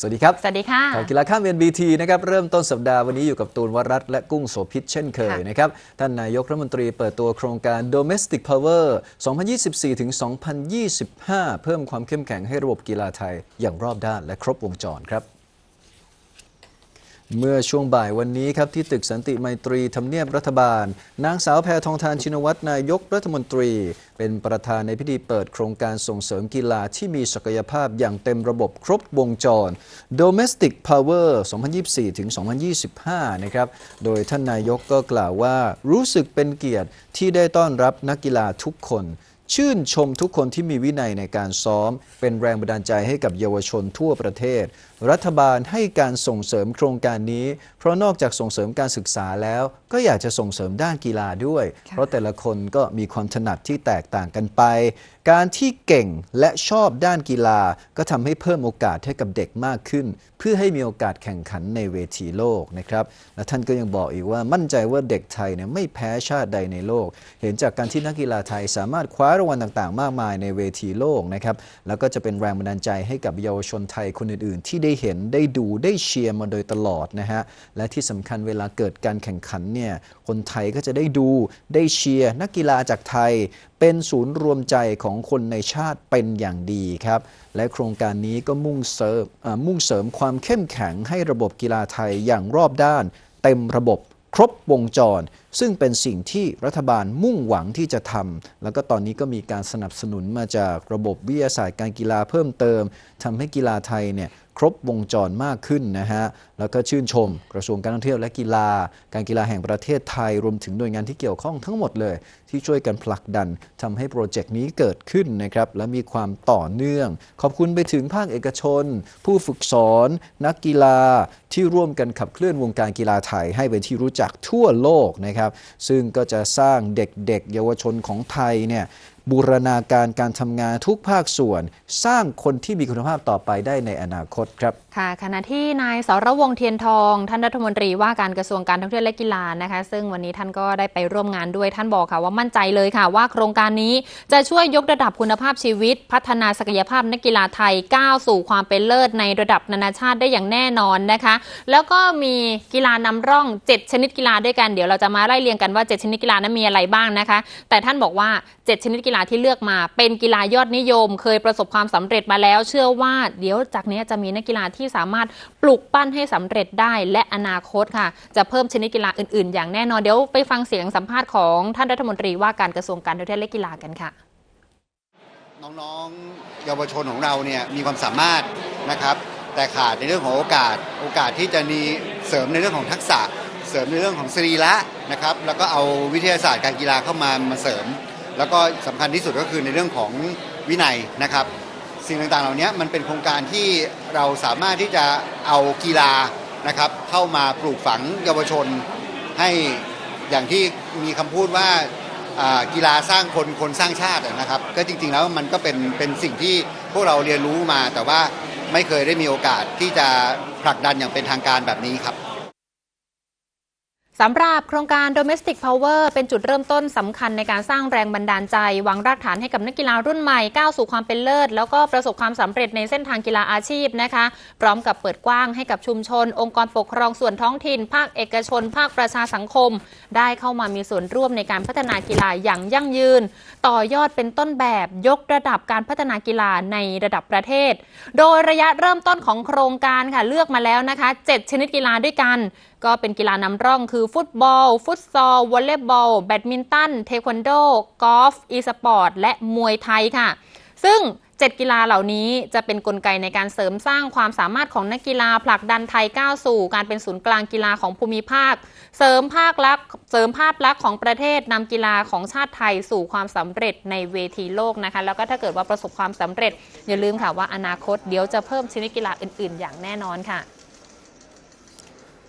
สวัสดีครับ สวัสดีค่ะข่าวกีฬาข้ามเวียนบีทีนะครับ เริ่มต้นสัปดาห์วันนี้อยู่กับตูนวรัตน์และกุ้งโสภิตเช่นเคยค่ะนะครับ ท่านนายกรัฐมนตรีเปิดตัวโครงการ Domestic Power 2024ถึง2025 เพิ่มความเข้มแข็งให้ระบบกีฬาไทยอย่างรอบด้านและครบวงจรครับ เมื่อช่วงบ่ายวันนี้ครับที่ตึกสันติไมตรีทำเนียบรัฐบาล นางสาวแพทองทานชินวัตรนายกรัฐมนตรี เป็นประธานในพิธีเปิดโครงการส่งเสริมกีฬาที่มีศักยภาพอย่างเต็มระบบครบวงจร Domestic Power 2024 ถึง 2025 นะครับ โดยท่านนายกก็กล่าวว่ารู้สึกเป็นเกียรติที่ได้ต้อนรับนักกีฬาทุกคน ชื่นชมทุกคนที่มีวินัยในการซ้อม เป็นแรงบันดาลใจให้กับเยาวชนทั่วประเทศ รัฐบาลให้การส่งเสริมโครงการนี้ เพราะนอกจากส่งเสริมการศึกษาแล้ว ก็อยากจะส่งเสริมด้านกีฬาด้วยค่ะเพราะแต่ละคนก็มีความถนัดที่แตกต่างกันไป การที่เก่งและชอบด้านกีฬา ก็ทำให้เพิ่มโอกาสให้กับเด็กมากขึ้น เพื่อให้มีโอกาสแข่งขันในเวทีโลกนะครับและท่านก็ยังบอกอีกว่ามั่นใจว่าเด็กไทยเนี่ยไม่แพ้ชาติใดในโลก เห็นจากการที่นักกีฬาไทยสามารถคว้ารางวัลต่างๆ มากมายในเวทีโลกนะครับแล้วก็จะเป็นแรงบันดาลใจให้กับเยาวชนไทยคนอื่นๆ ที่ได้เห็นได้ดูได้เชียร์มาโดยตลอดนะฮะและที่สำคัญเวลาเกิดการแข่งขันเนี่ยคนไทยก็จะได้ดูได้เชียร์นักกีฬาจากไทย เป็นศูนย์รวมใจของคนในชาติเป็นอย่างดีครับและโครงการนี้ก็มุ่งเสริมมุ่งเสริมความเข้มแข็งให้ระบบกีฬาไทยอย่างรอบด้าน เต็มระบบ ครบวงจร ซึ่งเป็นสิ่งที่รัฐบาลมุ่งหวังที่จะทำแล้วก็ตอนนี้ก็มีการสนับสนุนมาจากระบบวิทยาศาสตร์การกีฬาเพิ่มเติมทำให้กีฬาไทยเนี่ย ครบวงจรมากขึ้นนะฮะ แล้วก็ชื่นชมกระทรวงการท่องเที่ยวและกีฬา การกีฬาแห่งประเทศไทยรวมถึงหน่วยงานที่เกี่ยวข้องทั้งหมดเลย ที่ช่วยกันผลักดันทำให้โปรเจกต์นี้เกิดขึ้นนะครับ และมีความต่อเนื่อง ขอบคุณไปถึงภาคเอกชน ผู้ฝึกสอน นักกีฬาที่ร่วมกันขับเคลื่อนวงการกีฬาไทย ให้เป็นที่รู้จักทั่วโลกนะครับ ซึ่งก็จะสร้างเด็กๆ เยาวชนของไทยเนี่ย บูรณาการการทำงานทุกภาคส่วน สร้างคนที่มีคุณภาพต่อไปได้ในอนาคตครับ ค่ะ ขณะที่นายสรวงเทียนทอง ท่านรัฐมนตรีว่าการกระทรวงการท่องเที่ยวและกีฬานะคะ ซึ่งวันนี้ท่านก็ได้ไปร่วมงานด้วยท่านบอกค่ะว่ามั่นใจเลยค่ะ ว่าโครงการนี้จะช่วยยกระดับคุณภาพชีวิต พัฒนาศักยภาพนักกีฬาไทยก้าวสู่ความเป็นเลิศในระดับนานาชาติได้อย่างแน่นอนนะคะ แล้วก็มีกีฬานำร่อง 7 ชนิดกีฬาด้วยกันเดี๋ยวเราจะมาไล่เรียงกันว่า 7 ชนิดกีฬานั้นมีอะไรบ้างนะคะ แต่ท่านบอกว่า 7 ชนิดกีฬาที่เลือกมา เป็นกีฬายอดนิยม เคยประสบความสำเร็จมาแล้ว เชื่อว่าเดี๋ยวจากนี้จะมีนักกีฬาที่สามารถปลุกปั้นให้สำเร็จได้และอนาคตค่ะ จะเพิ่มชนิดกีฬาอื่น ๆ อย่างแน่นอนเดี๋ยวไปฟังเสียงสัมภาษณ์ของท่านรัฐมนตรีว่าการกระทรวงการท่องเที่ยวและกีฬากันค่ะ น้องๆเยาวชนของเราเนี่ยมีความสามารถนะครับแต่ขาดในเรื่องของโอกาส โอกาสที่จะมีเสริมในเรื่องของทักษะ เสริมในเรื่องของสรีระนะครับ แล้วก็เอาวิทยาศาสตร์การกีฬาเข้ามามาเสริม แล้วก็สำคัญที่สุดก็คือในเรื่องของวินัยนะครับ สิ่งต่างๆเหล่านี้มันเป็นโครงการที่เราสามารถที่จะเอากีฬานะครับ เข้ามาปลูกฝังเยาวชน ให้อย่างที่มีคำพูดว่ากีฬาสร้างคนคนสร้างชาตินะครับ ก็จริงๆแล้วมันก็เป็นเป็นสิ่งที่พวกเราเรียนรู้มา แต่ว่าไม่เคยได้มีโอกาสที่จะผลักดันอย่างเป็นทางการแบบนี้ครับ สำหรับโครงการ Domestic Power เป็นจุดเริ่มต้นสำคัญในการสร้างแรงบันดาลใจวางรากฐานให้กับนักกีฬารุ่นใหม่ก้าวสู่ความเป็นเลิศ แล้วก็ประสบความสำเร็จในเส้นทางกีฬาอาชีพนะคะ พร้อมกับเปิดกว้างให้กับชุมชน องค์กรปกครองส่วนท้องถิ่น ภาคเอกชน ภาคประชาสังคม ได้เข้ามามีส่วนร่วมในการพัฒนากีฬาอย่างยั่งยืน ต่อยอดเป็นต้นแบบยกระดับการพัฒนากีฬาในระดับประเทศ โดยระยะเริ่มต้นของโครงการค่ะเลือกมาแล้วนะคะ 7 ชนิดกีฬาด้วยกัน ก็เป็นกีฬานำร่องคือฟุตบอล ฟุตซอลวอลเลย์บอล แบดมินตัน เทควันโด กอล์ฟ อีสปอร์ต และมวยไทยค่ะ ซึ่ง 7 กีฬาเหล่านี้จะเป็นนกลไกในการเสริมสร้างความสามารถของนักกีฬาผลักดันไทยก้าวสู่ การเป็นศูนย์กลางกีฬาของภูมิภาค เสริมภาคลักษณ์เสริมภาพลักษณ์ของประเทศนำกีฬาของชาติไทยสู่ความสำเร็จในเวทีโลกนะคะ แล้วก็ถ้าเกิดว่าประสบความสำเร็จอย่าลืมค่ะว่าอนาคตเดี๋ยวจะเพิ่มชนิดกีฬาอื่น ๆ อย่างแน่นอนค่ะ